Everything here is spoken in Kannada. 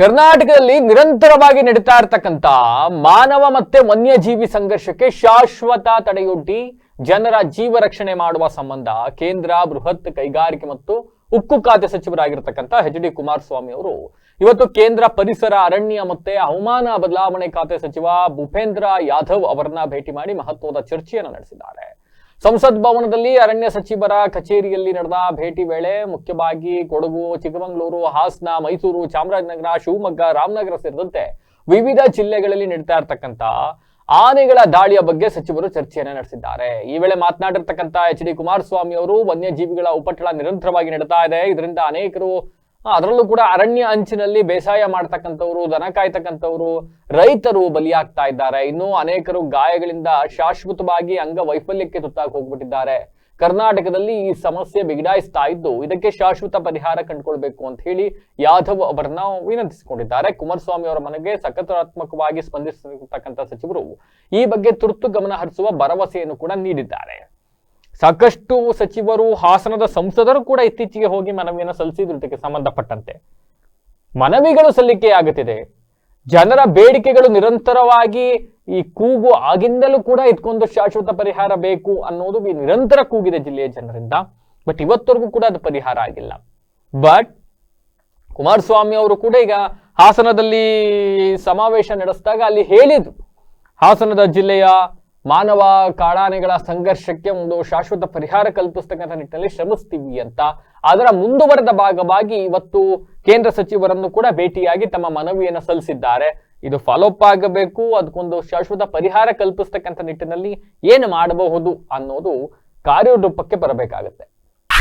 ಕರ್ನಾಟಕದಲ್ಲಿ ನಿರಂತರವಾಗಿ ನಡೀತಾ ಇರತಕ್ಕಂತ ಮಾನವ ಮತ್ತೆ ವನ್ಯಜೀವಿ ಸಂಘರ್ಷಕ್ಕೆ ಶಾಶ್ವತ ತಡೆಯೊಡ್ಡಿ ಜನರ ಜೀವ ರಕ್ಷಣೆ ಮಾಡುವ ಸಂಬಂಧ ಕೇಂದ್ರ ಬೃಹತ್ ಕೈಗಾರಿಕೆ ಮತ್ತು ಉಕ್ಕು ಖಾತೆ ಸಚಿವರಾಗಿರ್ತಕ್ಕಂಥ ಎಚ್ ಡಿ ಕುಮಾರಸ್ವಾಮಿ ಅವರು. ಇವತ್ತು ಕೇಂದ್ರ ಪರಿಸರ, ಅರಣ್ಯ ಮತ್ತೆ ಹವಾಮಾನ ಬದಲಾವಣೆ ಖಾತೆ ಸಚಿವ ಭೂಪೇಂದ್ರ ಯಾದವ್ ಅವರನ್ನ ಭೇಟಿ ಮಾಡಿ ಮಹತ್ವದ ಚರ್ಚೆಯನ್ನು ನಡೆಸಿದ್ದಾರೆ. ಸಂಸತ್ ಭವನದಲ್ಲಿ ಅರಣ್ಯ ಸಚಿವರ ಕಚೇರಿಯಲ್ಲಿ ನಡೆದ ಭೇಟಿ ವೇಳೆ ಮುಖ್ಯವಾಗಿ ಕೊಡಗು, ಚಿಕ್ಕಮಗಳೂರು, ಹಾಸನ, ಮೈಸೂರು, ಚಾಮರಾಜನಗರ, ಶಿವಮೊಗ್ಗ, ರಾಮನಗರ ಸೇರಿದಂತೆ ವಿವಿಧ ಜಿಲ್ಲೆಗಳಲ್ಲಿ ನಡೀತಾ ಇರತಕ್ಕಂತ ಆನೆಗಳ ದಾಳಿಯ ಬಗ್ಗೆ ಸಚಿವರು ಚರ್ಚೆಯನ್ನು ನಡೆಸಿದ್ದಾರೆ. ಈ ವೇಳೆ ಮಾತನಾಡಿರ್ತಕ್ಕಂಥ ಎಚ್ ಡಿ ಕುಮಾರಸ್ವಾಮಿ ಅವರು ವನ್ಯಜೀವಿಗಳ ಉಪಟಳ ನಿರಂತರವಾಗಿ ನಡೀತಾ ಇದೆ. ಇದರಿಂದ ಅನೇಕರು ಅದರಲ್ಲೂ ಕೂಡ ಅರಣ್ಯ ಅಂಚಿನಲ್ಲಿ ಬೇಸಾಯ ಮಾಡ್ತಕ್ಕಂಥವ್ರು, ದನ ಕಾಯ್ತಕ್ಕಂಥವ್ರು, ರೈತರು ಬಲಿಯಾಗ್ತಾ ಇದ್ದಾರೆ. ಇನ್ನು ಅನೇಕರು ಗಾಯಗಳಿಂದ ಶಾಶ್ವತವಾಗಿ ಅಂಗವೈಫಲ್ಯಕ್ಕೆ ತುತ್ತಾಗಿ ಹೋಗ್ಬಿಟ್ಟಿದ್ದಾರೆ. ಕರ್ನಾಟಕದಲ್ಲಿ ಈ ಸಮಸ್ಯೆ ಬಿಗಡಾಯಿಸ್ತಾ ಇದ್ದು, ಇದಕ್ಕೆ ಶಾಶ್ವತ ಪರಿಹಾರ ಕಂಡುಕೊಳ್ಬೇಕು ಅಂತ ಹೇಳಿ ಯಾದವ್ ಅವರನ್ನ ವಿನಂತಿಸಿಕೊಂಡಿದ್ದಾರೆ. ಕುಮಾರಸ್ವಾಮಿ ಅವರ ಮನೆಗೆ ಸಕಾರಾತ್ಮಕವಾಗಿ ಸ್ಪಂದಿಸಿರ್ತಕ್ಕಂಥ ಸಚಿವರು ಈ ಬಗ್ಗೆ ತುರ್ತು ಗಮನ ಹರಿಸುವ ಭರವಸೆಯನ್ನು ಕೂಡ ನೀಡಿದ್ದಾರೆ. ಸಾಕಷ್ಟು ಸಚಿವರು, ಹಾಸನದ ಸಂಸದರು ಕೂಡ ಇತ್ತೀಚೆಗೆ ಹೋಗಿ ಮನವಿಯನ್ನು ಸಲ್ಲಿಸಿದ್ರು, ಇದಕ್ಕೆ ಸಂಬಂಧಪಟ್ಟಂತೆ. ಮನವಿಗಳು ಸಲ್ಲಿಕೆ ಆಗುತ್ತಿದೆ. ಜನರ ಬೇಡಿಕೆಗಳು ನಿರಂತರವಾಗಿ ಈ ಕೂಗು ಆಗಿಂದಲೂ ಕೂಡ ಇದಕ್ಕೊಂದು ಶಾಶ್ವತ ಪರಿಹಾರ ಬೇಕು ಅನ್ನೋದು ನಿರಂತರ ಕೂಗಿದೆ ಜಿಲ್ಲೆಯ ಜನರಿಂದ. ಬಟ್ ಇವತ್ತವರೆಗೂ ಕೂಡ ಅದು ಪರಿಹಾರ ಆಗಿಲ್ಲ. ಬಟ್ ಕುಮಾರಸ್ವಾಮಿ ಅವರು ಕೂಡ ಈಗ ಹಾಸನದಲ್ಲಿ ಸಮಾವೇಶ ನಡೆಸಿದಾಗ ಅಲ್ಲಿ ಹೇಳಿದ್ರು. ಹಾಸನದ ಜಿಲ್ಲೆಯ ಮಾನವ ಕಾಡಾನೆಗಳ ಸಂಘರ್ಷಕ್ಕೆ ಒಂದು ಶಾಶ್ವತ ಪರಿಹಾರ ಕಲ್ಪಿಸ್ತಕ್ಕಂಥ ನಿಟ್ಟಿನಲ್ಲಿ ಶ್ರಮಿಸ್ತೀವಿ ಅಂತ. ಅದರ ಮುಂದುವರೆದ ಭಾಗವಾಗಿ ಇವತ್ತು ಕೇಂದ್ರ ಸಚಿವರನ್ನು ಕೂಡ ಭೇಟಿಯಾಗಿ ತಮ್ಮ ಮನವಿಯನ್ನು ಸಲ್ಲಿಸಿದ್ದಾರೆ. ಇದು ಫಾಲೋಅಪ್ ಆಗಬೇಕು, ಅದಕ್ಕೊಂದು ಶಾಶ್ವತ ಪರಿಹಾರ ಕಲ್ಪಿಸ್ತಕ್ಕಂಥ ನಿಟ್ಟಿನಲ್ಲಿ ಏನು ಮಾಡಬಹುದು ಅನ್ನೋದು ಕಾರ್ಯರೂಪಕ್ಕೆ ಬರಬೇಕಾಗತ್ತೆ.